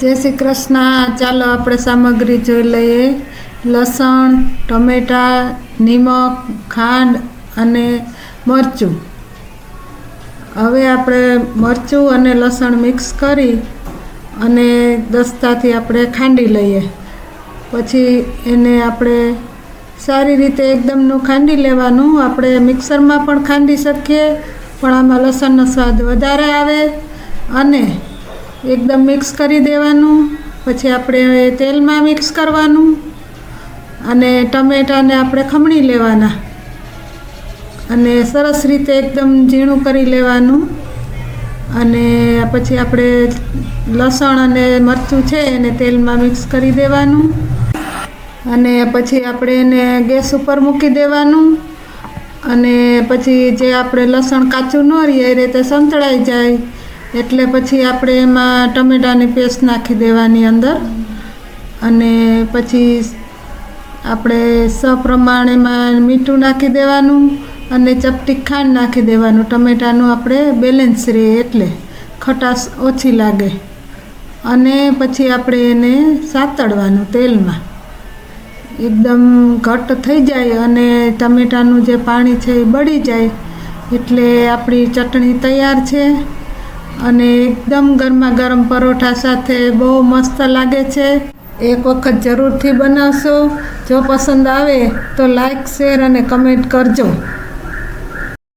જય શ્રી કૃષ્ણ. ચાલો આપણે સામગ્રી જોઈ લઈએ. લસણ, ટમેટાં, નિમક, ખાંડ અને મરચું. હવે આપણે મરચું અને લસણ મિક્સ કરી અને દસ્તાથી આપણે ખાંડી લઈએ. પછી એને આપણે સારી રીતે એકદમનું ખાંડી લેવાનું. આપણે મિક્સરમાં પણ ખાંડી શકીએ, પણ આમાં લસણનો સ્વાદ વધારે આવે અને એકદમ મિક્સ કરી દેવાનું. પછી આપણે તેલમાં મિક્સ કરવાનું. અને ટમેટાને આપણે ખમણી લેવાના. અને સરસ રીતે એકદમ ઝીણું કરી લેવાનું. અને પછી આપણે લસણ અને મરચું છે એને તેલમાં મિક્સ કરી દેવાનું. અને પછી આપણે એને ગેસ ઉપર મૂકી દેવાનું. અને પછી જે આપણે લસણ કાચું ન રહીએ એ રીતે સંતળાઈ જાય. એટલે પછી આપણે એમાં ટમેટાની પેસ્ટ નાખી દેવાની અંદર. અને પછી આપણે સપ્રમાણેમાં મીઠું નાખી દેવાનું અને ચપટી ખાંડ નાખી દેવાનું. ટમેટાનું આપણે બેલેન્સ રહે એટલે ખટાશ ઓછી લાગે. અને પછી આપણે એને સાતડવાનું તેલમાં. એકદમ ઘટ થઈ જાય અને ટમેટાનું જે પાણી છે એ બળી જાય. એટલે આપણી ચટણી તૈયાર છે. અને એકદમ ગરમા ગરમ પરોઠા સાથે બહુ મસ્ત લાગે છે. એક વખત જરૂરથી બનાવશો. જો પસંદ આવે તો લાઇક શેર અને કમેન્ટ કરજો.